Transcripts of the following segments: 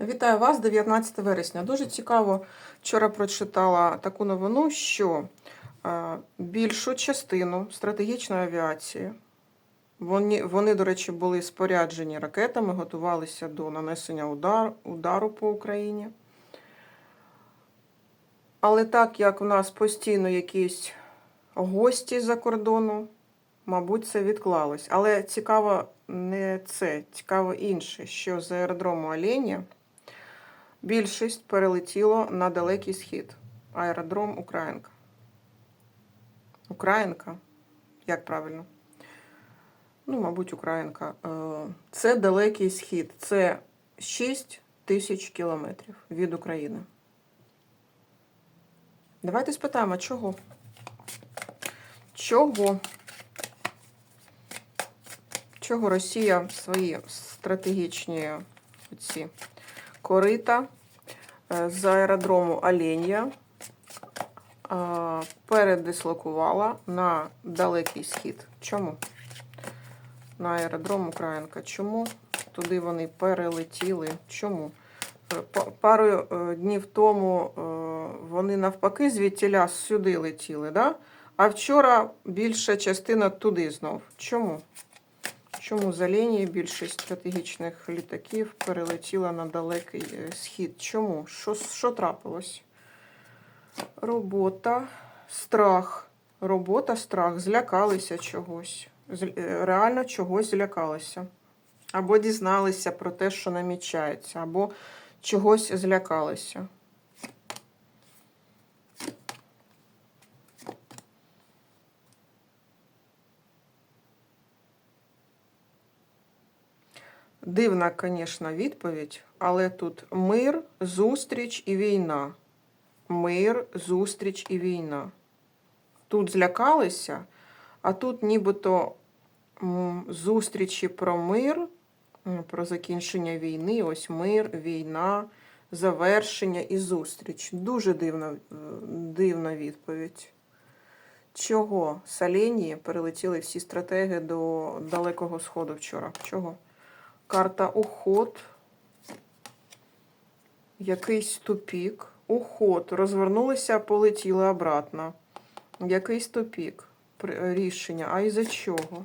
Вітаю вас 19 вересня. Дуже цікаво. Вчора прочитала таку новину, що е, більшу частину стратегічної авіації, вони, вони, до речі, були споряджені ракетами, готувалися до нанесення удар, удару по Україні. Але так як в нас постійно якісь гості за кордону, мабуть, це відклалось. Але цікаво не це, цікаво інше, що з аеродрому Оленя більшість перелетіло на далекий схід. Аеродром Українка. Українка? Як правильно? Ну, мабуть, Українка. Е, Це далекий схід. Це 6 тисяч кілометрів від України. Давайте спитаємо, чого? Чого? Чого Росія свої стратегічні ці корита е, з аеродрому Оленя е, передислокувала на далекий схід. Чому? На аеродром Українка. Чому? Туди вони перелетіли. Чому? Е, Пару днів тому вони навпаки звідтіля сюди летіли, да? а вчора більша частина туди знов. Чому? Чому з Оленії більшість стратегічних літаків перелетіла на далекий е, схід? Чому? Що, що трапилось? Робота, страх. Робота, страх. Злякалися чогось. Е, Реально чогось злякалися. Або дізналися про те, що намічається, або чогось злякалися. Дивна, звісно, відповідь, але тут мир, зустріч і війна. Мир, зустріч і війна. Тут злякалися, а тут нібито зустрічі про мир, про закінчення війни, ось мир, війна, завершення і зустріч. Дуже дивна, е, дивна відповідь. Чого з Оленії перелетіли всі стратеги до Далекого Сходу вчора? Чого? Карта уход. Якийсь тупік. Уход. Розвернулися, полетіли обратно. Якийсь тупік. Рішення. А із-за чого?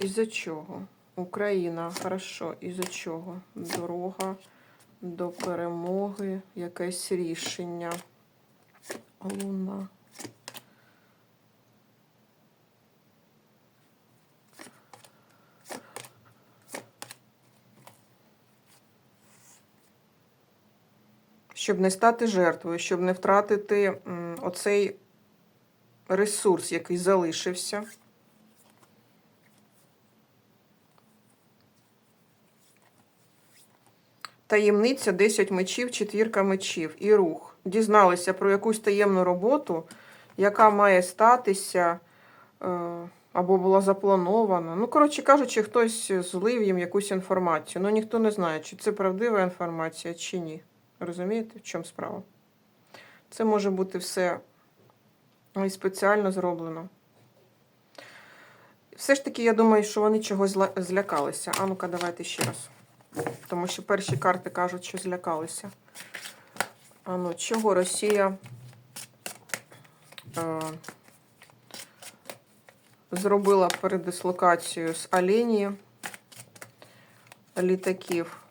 Із-за чого? Україна. Хорошо. Із-за чого? Дорога до перемоги. Якесь рішення. Луна. Щоб не стати жертвою, щоб не втратити оцей ресурс, який залишився. Таємниця 10 мечів, четвірка мечів і рух. Дізналися про якусь таємну роботу, яка має статися е, або була запланована. Ну, коротше кажучи, хтось злив їм якусь інформацію. Ну, ніхто не знає, чи це правдива інформація, чи ні. Розумієте, в чому справа? Це може бути все і спеціально зроблено. Все ж таки, я думаю, що вони чогось злякалися. А ну-ка, давайте ще раз. Тому що перші карти кажуть, що злякалися. А ну, чого Росія е, зробила передислокацію з Оленії літаків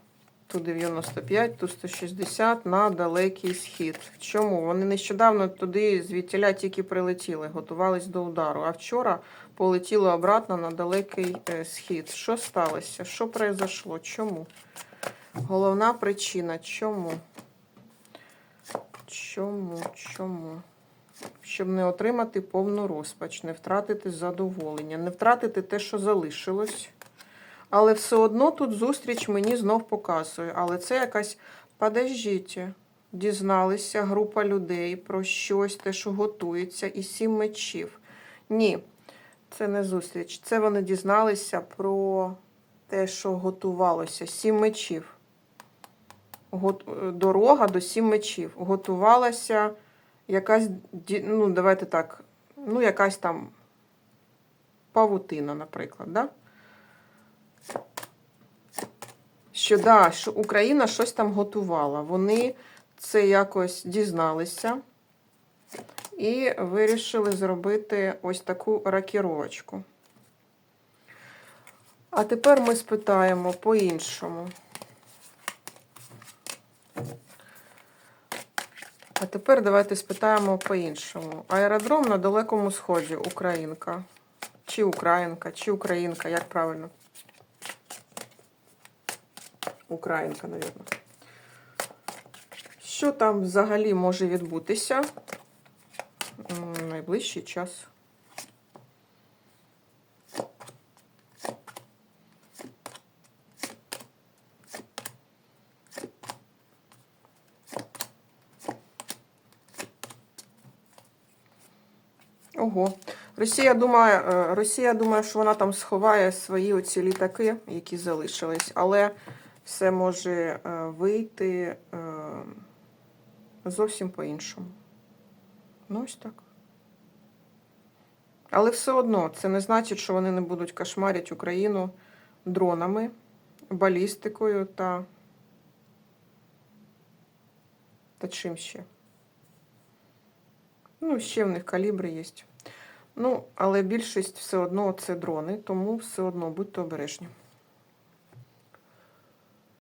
Ту-95, Ту-160 на далекий схід. Чому? Вони нещодавно туди звідтіля тільки прилетіли, готувались до удару. А вчора полетіли обратно на далекий е, схід. Що сталося? Що произошло? Чому? Головна причина. Чому? Чому? Чому? Щоб не отримати повну розпач, не втратити задоволення, не втратити те, що залишилось. Але все одно тут зустріч мені знов показує. Але це якась подождіть. Дізналися група людей про щось, те, що готується, і сім мечів. Ні, це не зустріч. Це вони дізналися про те, що готувалося. Сім мечів. Дорога до сім мечів. Готувалася якась, ну, давайте так, ну, якась там павутина, наприклад, да? Що, да, що Україна щось там готувала. Вони це якось дізналися і вирішили зробити ось таку ракіровочку. А тепер ми спитаємо по-іншому. А тепер давайте спитаємо по-іншому. Аеродром на Далекому Сході, Українка. Чи Українка, чи Українка, як правильно? Українка, навірно. Що там взагалі може відбутися м, найближчий час? Ого. Росія думає, е, Росія думає, що вона там сховає свої оці літаки, які залишились, але все може е, вийти е, зовсім по-іншому. Ну, ось так. Але все одно це не значить, що вони не будуть кошмарити Україну дронами, балістикою та, та чим ще. Ну, ще в них калібри є. Ну, але більшість все одно це дрони, тому все одно будьте обережні.